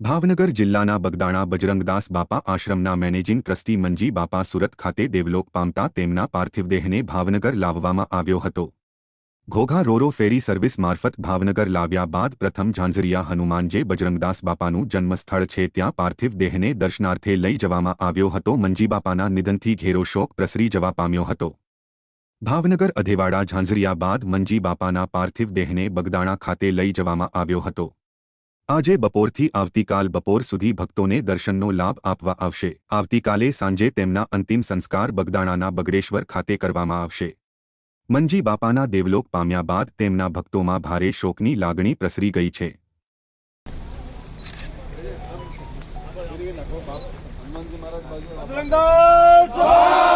ભાવનગર જિલ્લાના બગદાણા બજરંગદાસ બાપા આશ્રમના managing trustee મંજી બાપા સુરત ખાતે દેવલોક પામતા તેમના પાર્થિવ દેહને ભાવનગર લાવવામાં આવ્યો હતો. ઘોઘા રોરો ફેરી સર્વિસ મારફત ભાવનગર લાવ્યા બાદ પ્રથમ ઝાંઝરિયા હનુમાનજે બજરંગદાસ બાપાનું જન્મસ્થળ છે ત્યાં પાર્થિવ દેહને દર્શનાર્થે લઈ જવામાં આવ્યો હતો. મંજીબાપાના નિધનથી ઘેરો શોક પ્રસરી જવા પામ્યો હતો. ભાવનગર અધેવાડા ઝાંઝરિયા બાદ મંજી બાપાના પાર્થિવ દેહને બગદાણા ખાતે લઈ જવામાં આવ્યો હતો. આજે બપોરથી આવતીકાલ બપોર સુધી ભક્તોને દર્શનનો લાભ આપવા આવશે. આવતીકાલે સાંજે તેમના અંતિમ સંસ્કાર બગદાણાના બગડેશ્વર ખાતે કરવામાં આવશે. મંજી બાપાના દેવલોક પામ્યા બાદ તેમના ભક્તોમાં ભારે શોકની લાગણી પ્રસરી ગઈ છે. હનુમાનજી આવો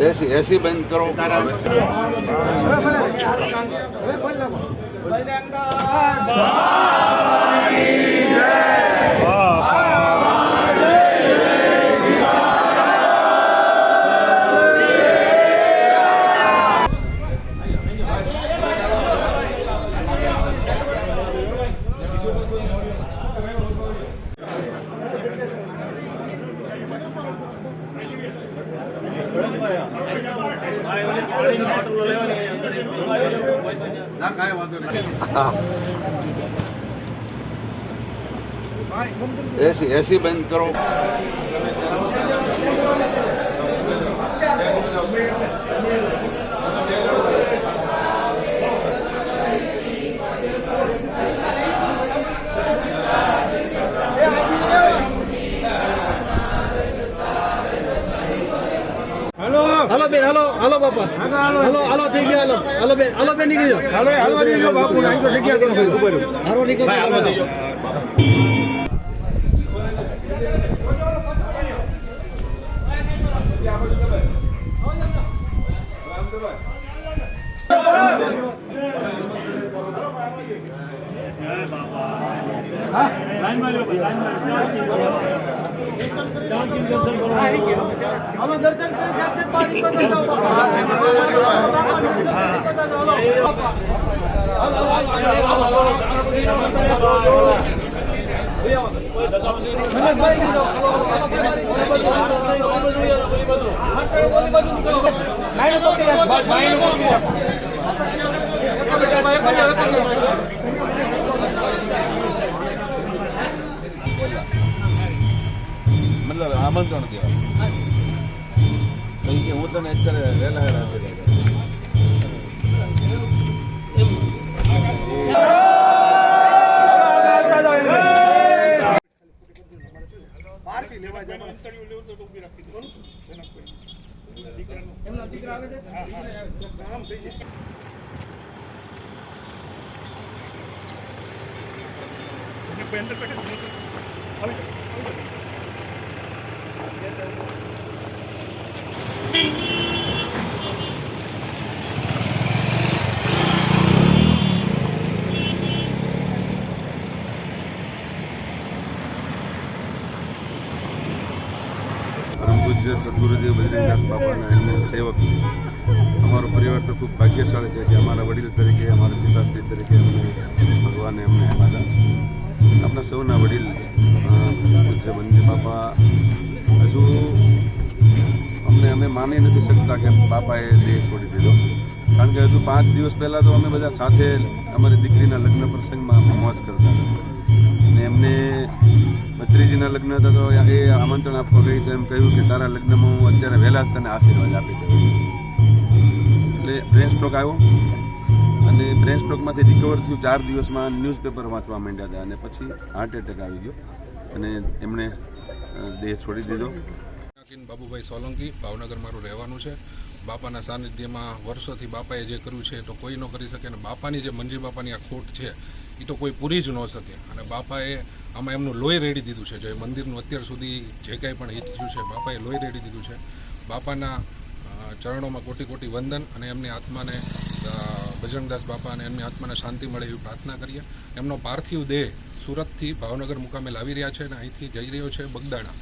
એસી એસી બંધ કરો હવે એસી એસી બંધ કરો. હાલો બેન હાલો હાલો બાપા. હાલો હાલો થઈ ગયા હાલો. હાલો બેન હાલો બેન નીકળી જાઓ. હાલો હાલો નીકળી જાઓ બાપુ અહીં તો જગ્યા કરો હાલો નીકળી જાઓ હાલો થઈ જાઓ હાલો દર્શન કરી સાથે પાણી પીતા જાઓ બાપા. મતલબ આમંત્રણ દેવા કેમ કે હું તને અત્યારે વહેલા વહેલા છે પરમ પૂજ્ય સદગુરુદેવ બજરંગદાસ બાપાના એમને સેવક. અમારો પરિવાર તો ખૂબ ભાગ્યશાળી છે કે અમારા વડીલ તરીકે, અમારા પિતાશ્રી તરીકે અમને ભગવાને અમને આપ્યા આપણા સૌના વડીલ પૂજ્ય મંદિર બાપા હજુ અમે માની નથી શકતા કે બાપાએ દેહ છોડી દીધો. કારણ કે હજુ પાંચ દિવસ પહેલાં તો અમે બધા સાથે અમારી દીકરીના લગ્ન પ્રસંગમાં મોજ કરતા અને એમને ભત્રીજીના લગ્ન હતા તો એ આમંત્રણ આપવા ગઈ તો એમ કહ્યું કે તારા લગ્નમાં હું અત્યારે વહેલા જ તને આશીર્વાદ આપી દઉં. એટલે બ્રેન સ્ટ્રોક આવ્યો. અને બ્રેન સ્ટ્રોકમાંથી રિકવર થયું ચાર દિવસમાં ન્યૂઝપેપર વાંચવા માંડ્યા હતા. અને પછી હાર્ટ એટેક આવી ગયો. અને એમણે દેહ છોડી દીધો. નાકીન બાબુભાઈ સોલંકી, ભાવનગર મારું રહેવાનું છે. બાપાના સાનિધ્યમાં વર્ષોથી બાપાએ જે કર્યું છે તો કોઈ ન કરી શકે અને બાપાની જે મંજી બાપાની આ ખોટ છે એ તો કોઈ પૂરી જ ન શકે. અને બાપાએ આમાં એમનું લોહી રેડી દીધું છે. જે મંદિરનું અત્યાર સુધી જે કાંઈ પણ હિત થયું છે, બાપાએ લોહી રેડી દીધું છે. બાપાના ચરણોમાં કોટી કોટી વંદન અને એમની આત્માને ભજનદાસ બાપા અને એમની આત્માને શાંતિ મળે એવી પ્રાર્થના કરીએ. એમનો પાર્થિવ દેહ સુરતથી ભાવનગર મુકામે લાવી રહ્યા છે અને અહીંથી જઈ રહ્યો છે બગદાણા.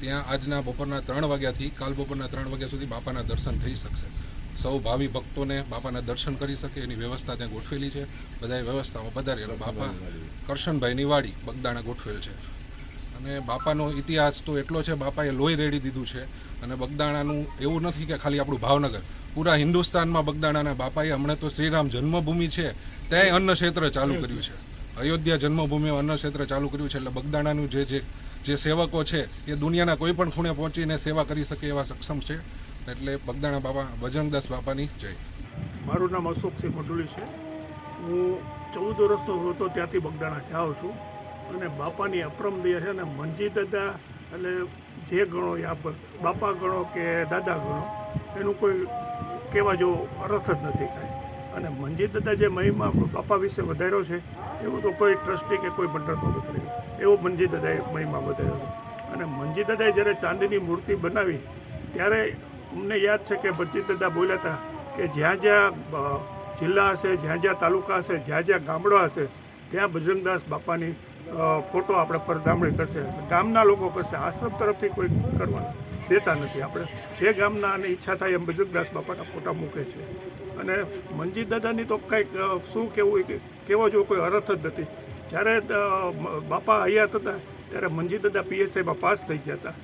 ત્યાં આજના બપોરના ત્રણ વાગ્યાથી કાલ બપોરના ત્રણ વાગ્યા સુધી બાપાના દર્શન થઈ શકશે. સૌ ભાવિ ભક્તોને બાપાના દર્શન કરી શકે, એની વ્યવસ્થા ત્યાં ગોઠવેલી છે. બધાએ વ્યવસ્થામાં પધારી બાપા કરશનભાઈની વાડી બગદાણા ગોઠવેલ છે. અને બાપાનો ઇતિહાસ તો એટલો છે, બાપાએ લોહી રેડી દીધું છે અને બગદાણાનું એવું નથી કે ખાલી આપણું ભાવનગર. પૂરા હિન્દુસ્તાનમાં બગદાણાના બાપાએ હમણાં તો શ્રીરામ જન્મભૂમિ છે, ત્યાંય અન્ન ક્ષેત્ર ચાલુ કર્યું છે. અયોધ્યા જન્મભૂમિમાં અન્ન ક્ષેત્ર ચાલુ કર્યું છે, એટલે બગદાણાનું જે જે જે સેવકો છે, એ દુનિયાના કોઈ પણ ખૂણે પહોંચીને સેવા કરી શકે એવા સક્ષમ છે. એટલે બગદાણા બાબા ભજનદાસ બાપાની જય. મારું નામ અશોકસિંહ મંડુલી છે. હું ચૌદ વર્ષનો હતો, ત્યાંથી બગદાણા જાઉં છું. અને બાપાની અપરમદીય છે અને મંજી દાદા એટલે જે ગણો યા બાપા ગણો કે દાદા ગણો, એનું કોઈ કહેવા જેવો અર્થ જ નથી કાંઈ. અને મંજી દાદા જે મહિમા બાપા વિશે વધાર્યો છે, એવું તો કોઈ ટ્રસ્ટી કે કોઈ મંડળ નથી. વધાર્યો એવો મંજી દાદાએ મહિમા બતાવ્યો હતો. અને મંજી દાદાએ જ્યારે ચાંદીની મૂર્તિ બનાવી, ત્યારે અમને યાદ છે કે મંજી દાદા બોલ્યા હતા કે જ્યાં જ્યાં જિલ્લા હશે, જ્યાં જ્યાં તાલુકા હશે, જ્યાં જ્યાં ગામડો હશે, ત્યાં બજરંગદાસ બાપાની ફોટો આપણે પરદામણી કરશે. ગામના લોકો કરશે. આશ્રમ તરફથી કોઈ કરવા દેતા નથી આપણે. જે ગામના અને ઈચ્છા થાય એમ બજરંગદાસ બાપાના ફોટા મૂકે છે. અને મંજીત દાદાની તો કંઈક શું કહેવું કે કહેવા જેવો કોઈ અર્થ જ નથી. જ્યારે બાપા હયાત હતા ત્યારે મંજી દાદા પીએસઆઈમાં પાસ થઈ ગયા હતા.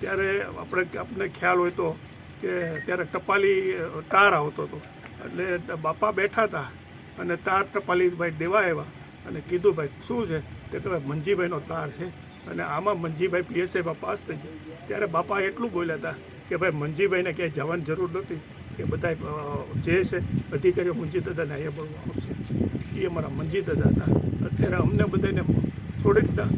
ત્યારે આપણે આપણે ખ્યાલ હોય તો કે ત્યારે ટપાલી તાર આવતો હતો. એટલે બાપા બેઠા હતા અને તાર ટપાલી ભાઈ દેવા આવ્યા અને કીધું, ભાઈ, શું છે? તે કે ભાઈ મંજીભાઈનો તાર છે. અને આમાં મંજીભાઈ પીએસઆઈમાં પાસ થઈ ગયા. ત્યારે બાપા એટલું બોલ્યા હતા કે, ભાઈ, મંજીભાઈને ક્યાંય જવાની જરૂર નથી. કે બધા જે છે, અધિકારીઓ મંજી દાદાને અહીંયા બોલવા આવશે. એ અમારા મંજી દાદા હતા. અત્યારે અમને બધાને છોડી દીધા